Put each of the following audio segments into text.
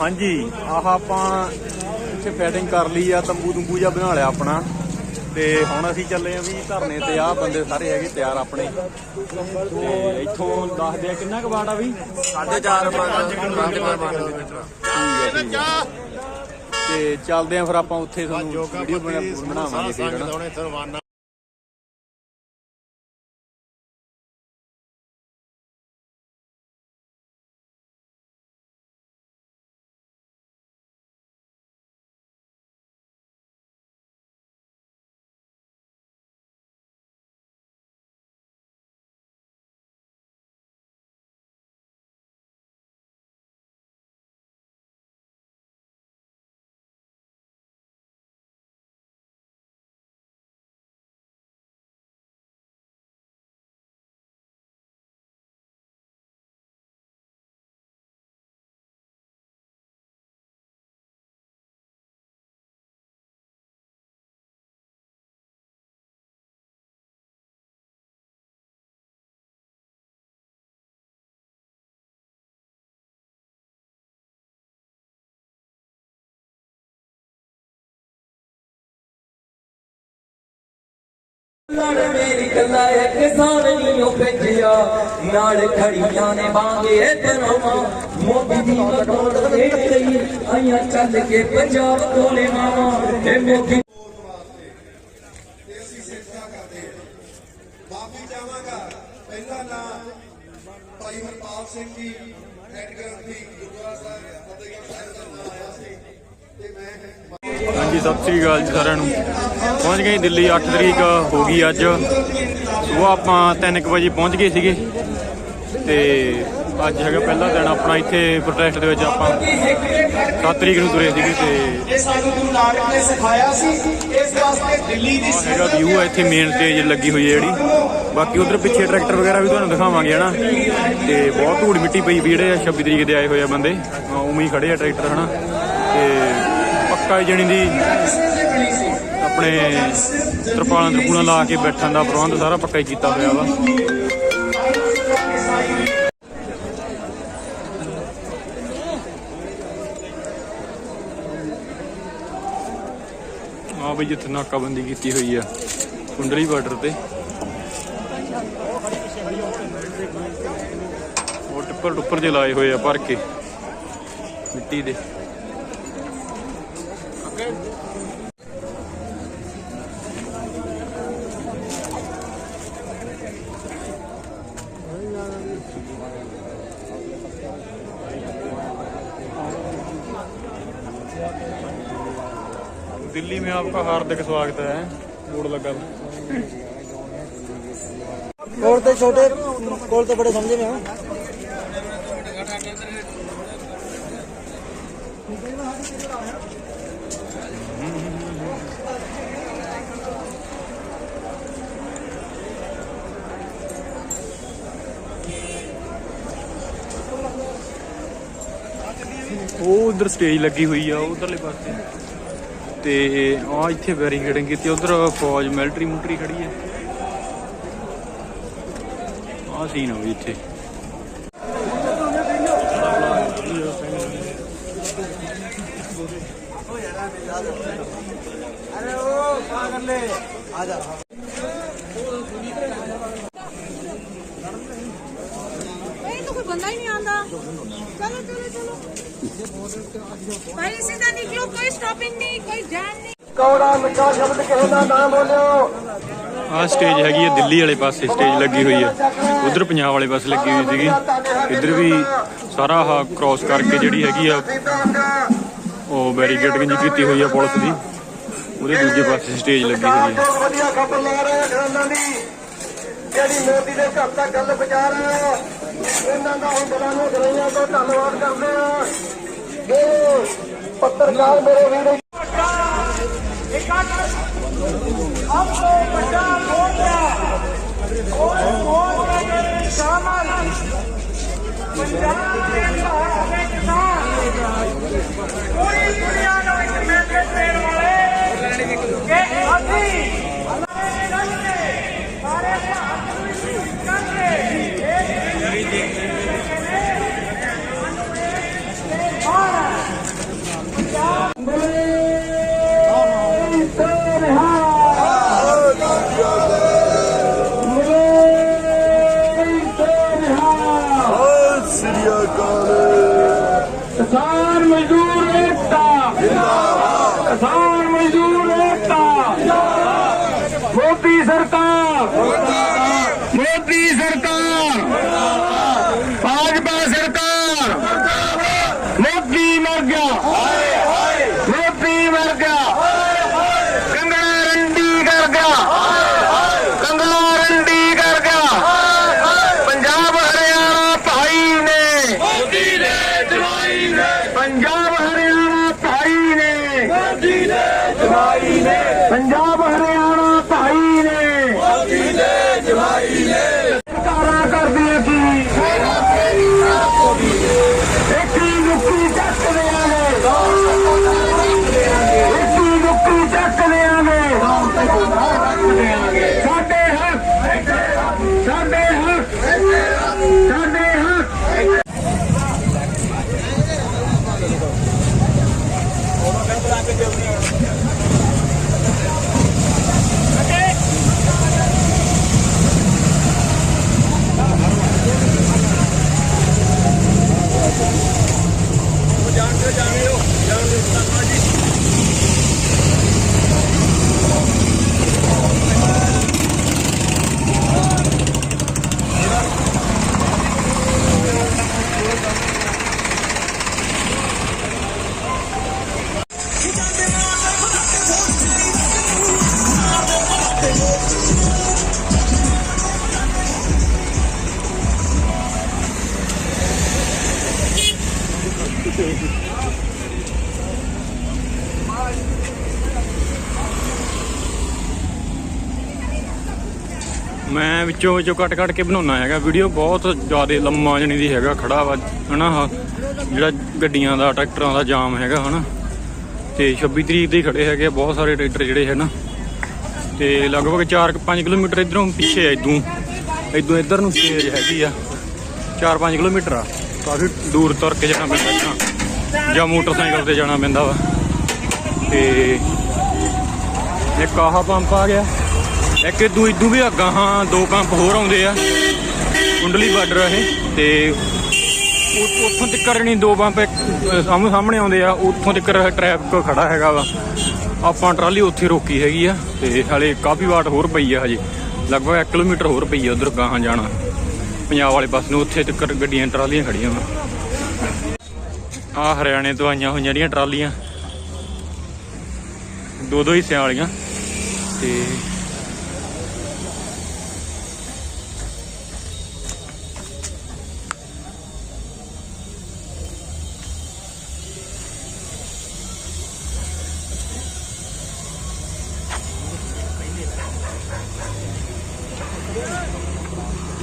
ਹਾਂਜੀ ਆਹ ਆਪਾਂ ਇੱਥੇ ਫੈਟਿੰਗ ਕਰ ਲਈ ਆ ਤੰਬੂ ਤੰਬੂ ਜਿਹਾ ਬਣਾ ਲਿਆ ਆਪਣਾ। ਤੇ ਹੁਣ ਅਸੀਂ ਚੱਲੇ ਆ ਵੀ ਧਰਨੇ ਤੇ ਆ ਬੰਦੇ ਸਾਰੇ ਹੈਗੇ ਤਿਆਰ ਆਪਣੇ। ਤੇ ਇੱਥੋਂ ਦੱਸਦੇ ਆ ਕਿੰਨਾ ਕੁ ਵਾਟ ਆ ਵੀ? 4.5 ਤੇ ਚੱਲਦੇ ਆ ਫਿਰ ਆਪਾਂ ਉੱਥੇ ਤੁਹਾਨੂੰ ਵੀਡੀਓ ਬਣਾਵਾਂਗੇ ਫਿਰ ਲੜ ਮੇਰੀ ਗੱਲਾਂ ਇੱਕ ਕਿਸਾਨ ਨਹੀਂ ਭੇਜਿਆ। ਨਾਲ ਖੜੀਆਂ ਨੇ ਬਾਂਗੇ ਤਨੋਂ ਮੋਦੀ ਦੀ ਮਕੌੜ ਦੇ ਗਈ ਆਈਆਂ ਚੱਲ ਕੇ ਪੰਜਾਬ ਕੋਲੇ ਮਾਵਾ। ਇਹ ਮੋਦੀ ਮਾਫੀ ਚਾਹਾਂਗਾ ਪਹਿਲਾ ਨਾਮ ਭਾਈ ਹਰਪਾਲ ਸਿੰਘ ਜੀ ਹੈਡ ਗ੍ਰੰਥੀ ਗੁਰਦੁਆਰਾ ਸਾਹਿਬ, ਫਤਿਹਗੜ੍ਹ ਸਾਹਿਬ ਦਾ ਨਾਮ ਆਇਆ ਸੀ। ਤੇ ਮੈਂ ਹਾਂਜੀ ਸਤਿ ਸ੍ਰੀ ਅਕਾਲ ਜੀ ਸਾਰਿਆਂ ਨੂੰ। ਪਹੁੰਚ ਗਏ ਦਿੱਲੀ 8 ਤਰੀਕ ਹੋ ਗਈ ਅੱਜ। ਸਵੇਰ ਆਪਾਂ 3:00 ਵਜੇ ਪਹੁੰਚ ਗਏ ਸੀਗੇ। ਤੇ ਅੱਜ ਹੈਗਾ ਪਹਿਲਾ ਦਿਨ ਆਪਣਾ ਇੱਥੇ ਪ੍ਰੋਟੈਸਟ ਦੇ ਵਿੱਚ ਆਪਾਂ 7 ਤਰੀਕ ਨੂੰ ਤੁਰੇ ਸੀਗੇ ਤੇ ਇਹ ਸਾਨੂੰ ਗੁਰੂ ਨਾਨਕ ਨੇ ਸਿਖਾਇਆ ਸੀ। ਇਸ ਵਾਸਤੇ ਦਿੱਲੀ ਦੀ ਹੈਗਾ ਵਿਊ ਆ ਇੱਥੇ ਮੇਨ ਸਟੇਜ ਲੱਗੀ ਹੋਈ ਹੈ ਜਿਹੜੀ। ਬਾਕੀ ਉਧਰ ਪਿੱਛੇ ਟਰੈਕਟਰ ਵਗੈਰਾ ਵੀ ਤੁਹਾਨੂੰ ਦਿਖਾਵਾਂਗੇ ਹਨਾ? ਤੇ ਬਹੁਤ ਧੂੜ ਮਿੱਟੀ ਪਈ ਵੀ ਜਿਹੜੇ ਆ 26 ਤਰੀਕ ਦੇ ਆਏ ਹੋਏ ਆ ਬੰਦੇ। ਹਾਂ, ਉਵੇਂ ਹੀ ਖੜੇ ਆ ਟਰੈਕਟਰ ਹਨਾ? ਤੇ ਪੱਕਾ ਜਣੀ ਦੀ ਆਪਣੇ ਤਰਪਾਲਾਂ ਤਰਪੂਲਾਂ ਲਾ ਕੇ ਬੈਠਣ ਦਾ ਪ੍ਰਬੰਧ ਸਾਰਾ ਪੱਕਾ ਹੀ ਕੀਤਾ ਹੋਇਆ ਵਾ। ਆ ਬਈ ਜਿੱਥੇ ਨਾਕਾਬੰਦੀ ਕੀਤੀ ਹੋਈ ਆ ਕੁੰਡਲੀ ਬਾਰਡਰ ਤੇ। ਉਹ ਟਿੱਪਰ ਟੁੱਪਰ ਜੇ ਲਾਏ ਹੋਏ ਆ ਭਰ ਕੇ, ਮਿੱਟੀ ਦੇ। दिल्ली में आपका हार्दिक स्वागत है। बोर्ड लगा और तो छोटे कोल तो बड़े समझे में ਉਹ ਉਧਰ ਸਟੇਜ ਲੱਗੀ ਹੋਈ ਆ, ਉਧਰਲੇ ਪਾਸੇ। ਤੇ ਆ ਇੱਥੇ ਬੈਰੀਕੇਡਿੰਗ ਕੀਤੀ, ਉਧਰ ਫੌਜ ਮਿਲਟਰੀ ਮੁਲਟਰੀ ਖੜੀ ਹੈ ਆ ਸੀਨ ਆ ਵੀ ਇੱਥੇ। ਇਹ ਤਾਂ ਕੋਈ ਬੰਦਾ ਹੀ ਨਹੀਂ ਆਂਦਾ ਚਲੋ ਚਲੋ ਚਲੋ ਭਾਈ ਸਿੱਧਾ ਨਿਕਲੋ ਕੋਈ ਸਟਾਪਿੰਗ ਨਹੀਂ ਕੋਈ ਜਾਮ ਨਹੀਂ। ਕੌੜਾ ਮਿੱਠਾ ਸ਼ਬਦ ਕਿਸੇ ਦਾ ਨਾ ਬੋਲਿਓ। ਆ ਸਟੇਜ ਹੈਗੀ ਹੈ ਦਿੱਲੀ ਵਾਲੇ ਪਾਸੇ ਸਟੇਜ ਲੱਗੀ ਹੋਈ ਹੈ। ਉਧਰ ਪੰਜਾਬ ਵਾਲੇ ਪਾਸੇ ਲੱਗੀ ਹੋਈ ਸੀਗੀ। ਇੱਧਰ ਵੀ ਸਾਰਾ ਆਹ ਕ੍ਰਾਸ ਕਰਕੇ ਜਿਹੜੀ ਹੈਗੀ ਆ ਉਹ ਬੈਰੀਕੇਡਿੰਗ ਜੀ ਕੀਤੀ ਹੋਈ ਆ ਪੁਲਿਸ ਦੀ। ਉਹਦੇ ਦੂਜੇ ਪਾਸੇ ਸਟੇਜ ਲੱਗੀ ਹੋਈ ਹੈ। ਬਹੁਤ ਵਧੀਆ ਖਬਰ ਲਾ ਰਹੇ ਆ ਖਾਨਾਂ ਦੀ। ਜਿਹੜੀ ਮੋਦੀ ਦੇ ਘਰ ਤੱਕ ਗੱਲ ਪਹੁੰਚਾ ਰਹੇ ਆ ਇਹਨਾਂ ਦਾ ਹੁਣ ਦਿਲਾਂ ਨੂੰ ਗਰਾਈਆਂ ਤੋਂ ਧੰਨਵਾਦ ਕਰਦੇ ਆ ਜੋ ਪੱਤਰਕਾਰ ਮੇਰੇ ਵੀਰ ਪੂਰੀ ਦੁਨੀਆ ਨੂੰ ਇੱਕ ਮੈਸੇਜ ਦੇਣ ਵਾਲੇ ਕਿ ਅਸੀਂ ਕਿਸਾਨ ਮਜ਼ਦੂਰ ਏਕਤਾ। ਜਿੰਦਾਬਾਦ ਕਿਸਾਨ ਮਜ਼ਦੂਰ ਏਕਤਾ। ਜਿੰਦਾਬਾਦ ਮੋਦੀ ਸਰਕਾਰ। ਜਿੰਦਾਬਾਦ ਮੋਦੀ ਸਰਕਾਰ। ਜਿੰਦਾਬਾਦ ਭਾਜਪਾ ਸਰਕਾਰ। ਜਿੰਦਾਬਾਦ ਮੋਦੀ ਮਰ ਗਿਆ। ਜਵਾਈ ਨੇ। ਪੰਜਾਬ ਹਰਿਆਣਾ ਭਾਈ ਨੇ। ਮੋਦੀ ਨੇ ਜਵਾਈ ਨੇ। ਸਰਕਾਰਾਂ ਕਰਦੀਆਂ ਕੀ? ਇੱਕੀ ਮੁੱਕੀ ਚੱਕ ਦਿਆਂਗੇ ਇੱਕੀ ਮੁੱਕੀ ਚੱਕ ਦਿਆਂਗੇ ਮੈਂ ਵਿੱਚੋਂ ਵਿੱਚੋਂ ਕੱਟ ਕੱਟ ਕੇ ਬਣਾਉਣਾ ਹੈਗਾ ਵੀਡੀਓ ਬਹੁਤ ਜ਼ਿਆਦਾ ਲੰਮਾ ਜਣੀ ਦੀ ਹੈਗਾ, ਖੜਾ ਵਾ, ਹਨਾ, ਆਹ, ਜਿਹੜਾ ਗੱਡੀਆਂ ਦਾ, ਟਰੈਕਟਰਾਂ ਦਾ ਜਾਮ ਹੈਗਾ, ਹਨਾ। ਤੇ 26 ਤਰੀਕ ਦੇ ਹੀ ਖੜੇ ਹੈਗੇ ਆ, ਬਹੁਤ ਸਾਰੇ ਟਰੈਕਟਰ ਜਿਹੜੇ ਹੈ ਨਾ। ਤੇ ਲਗਭਗ 4-5 ਕਿਲੋਮੀਟਰ ਇਧਰੋਂ ਪਿੱਛੇ ਆ ਇਦੋਂ ਇਦੋਂ ਇੱਧਰ ਨੂੰ ਸਟੇਜ ਹੈਗੀ ਆ 4-5 ਕਿਲੋਮੀਟਰ ਆ। ਕਾਫੀ ਦੂਰ ਤੁਰ ਕੇ ਜਾਣਾ ਪੈਂਦਾ ਜਾਂ ਮੋਟਰਸਾਈਕਲ ਤੇ ਜਾਣਾ ਪੈਂਦਾ ਵਾ। ਤੇ ਇੱਕ ਆਹ ਪੰਪ ਆ ਗਿਆ। ਇੱਕ ਇਦੋਂ ਇਦੋਂ ਵੀ ਅੱਗਾ, ਹਾਂ, ਦੋ ਪੰਪ ਹੋਰ ਆਉਂਦੇ ਆ। ਕੁੰਡਲੀ ਬਾਰਡਰ ਇਹ, ਤੇ ਉੱਥੋਂ ਤੱਕ ਨਹੀਂ, ਦੋ ਪੰਪ ਇੱਕ ਸਾਹਮਣੇ ਸਾਹਮਣੇ ਆਉਂਦੇ ਆ, ਉੱਥੋਂ ਤੱਕ ਟ੍ਰੈਫਿਕ ਖੜਾ ਹੈਗਾ ਵਾ। ਆਪਾਂ ਟਰਾਲੀ ਉੱਥੇ ਰੋਕੀ ਹੈਗੀ ਆ, ਤੇ ਹਾਲੇ ਕਾਫੀ ਵਾਟ ਹੋਰ ਪਈ ਆ ਹਜੇ। ਲਗਭਗ 1 ਕਿਲੋਮੀਟਰ ਹੋਰ ਪਈ ਆ ਉਧਰ ਗਾਹਾਂ ਜਾਣਾ। ਪੰਜਾਬ ਵਾਲੇ ਪਾਸੇ ਨੂੰ ਉੱਥੇ ਤੱਕ ਗੱਡੀਆਂ, ਟਰਾਲੀਆਂ ਖੜੀਆਂ ਵਾ। ਆ ਹਰਿਆਣੇ ਤੋਂ ਆਈਆਂ ਹੋਈਆਂ ਜਿਹੜੀਆਂ ਟਰਾਲੀਆਂ। ਦੋ ਦੋ ਹਿੱਸਿਆਂ ਵਾਲੀਆਂ, ਤੇ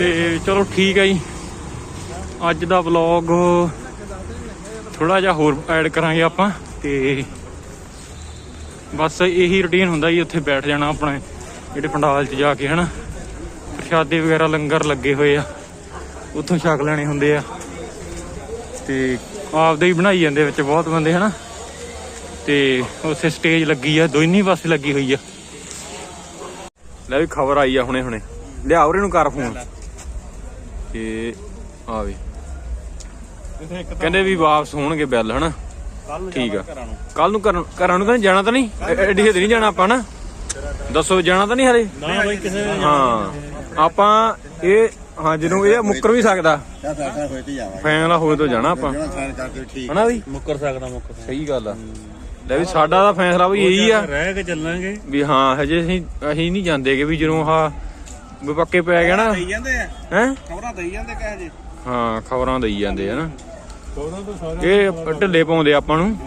ਤੇ ਚਲੋ ਠੀਕ ਹੈ ਜੀ। ਅੱਜ ਦਾ ਵਲੌਗ ਥੋੜਾ ਜਿਹਾ ਹੋਰ ਐਡ ਕਰਾਂਗੇ ਆਪਾਂ ਤੇ ਬਸ ਇਹੀ ਰੁਟੀਨ ਹੁੰਦਾ ਜੀ, ਉੱਥੇ ਬੈਠ ਜਾਣਾ ਆਪਣੇ, ਜਿਹੜੇ ਪੰਡਾਲ 'ਚ ਜਾ ਕੇ ਹਨਾ। ਪ੍ਰਸ਼ਾਦੇ ਵਗੈਰਾ ਲੰਗਰ ਲੱਗੇ ਹੋਏ ਆ, ਉੱਥੋਂ ਛਕ ਲੈਣੇ ਹੁੰਦੇ ਆ। ਤੇ ਆਪਦੇ ਹੀ ਬਣਾਈ ਜਾਂਦੇ ਵਿੱਚ ਬਹੁਤ ਬੰਦੇ ਹਨਾ। ਤੇ ਉੱਥੇ ਸਟੇਜ ਲੱਗੀ ਆ ਦੋਨੀ ਪਾਸੇ ਲੱਗੀ ਹੋਈ ਆ। ਲੈ ਵੀ ਖਬਰ ਆਈ ਆ ਹੁਣੇ ਹੁਣੇ ਲਿਆ ਉਰੇ ਨੂੰ ਕਰ ਫੋਨ ਤੇ ਆ ਵੀ। ਕਹਿੰਦੇ ਵੀ ਵਾਪਸ ਹੋਣਗੇ ਬਿੱਲ ਹਨਾ? ਠੀਕ ਆ। ਕੱਲ ਨੂੰ। ਘਰਾਂ ਨੂੰ ਤਾਂ ਜਾਣਾ ਤਾਂ ਨਹੀਂ? ਐਡੀ ਛੇਤੀ ਨਹੀਂ ਜਾਣਾ ਆਪਾਂ ਨਾ ਦੱਸੋ ਜਾਣਾ ਤਾਂ ਨਹੀਂ ਹਲੇ ਨਾ ਬਾਈ ਕਿਸੇ ਹਾਂ। ਆਪਾਂ ਇਹ ਹਾਂ ਜਿਹਨੂੰ ਇਹ ਮੁੱਕਰ ਵੀ ਸਕਦਾ। ਤਾਂ ਫੈਸਲਾ ਹੋਏ ਤੇ ਜਾਵਾਂਗੇ। ਫੈਸਲਾ ਹੋਵੇ ਤਾਂ ਜਾਣਾ ਆਪਾਂ। ਹਨਾ ਵੀ ਮੁੱਕਰ ਸਕਦਾ ਮੁੱਕਰ ਸਹੀ ਗੱਲ ਆ। ਲੈ ਵੀ ਸਾਡਾ ਤਾਂ ਫੈਸਲਾ ਵੀ ਇਹੀ ਆ। ਰਹਿ ਕੇ ਚੱਲਾਂਗੇ। ਵੀ ਹਾਂ ਹਜੇ ਅਸੀਂ ਅਸੀਂ ਨਹੀਂ ਜਾਂਦੇਗੇ ਵੀ ਜਦੋਂ ਆਹ ਵੀ ਪੱਕੇ ਪੈ ਗਿਆ ਨਾ। ਦੇਈ ਜਾਂਦੇ ਆ। ਹੈ? ਖਬਰਾਂ ਦੇਈ ਜਾਂਦੇ ਕਹੇ ਜੇ। ਹਾਂ ਖਬਰਾਂ ਦਈ ਜਾਂਦੇ ਆ ਨਾ। ਇਹ ਢਿੱਲੇ ਪਾਉਂਦੇ ਆਪਾਂ ਨੂੰ।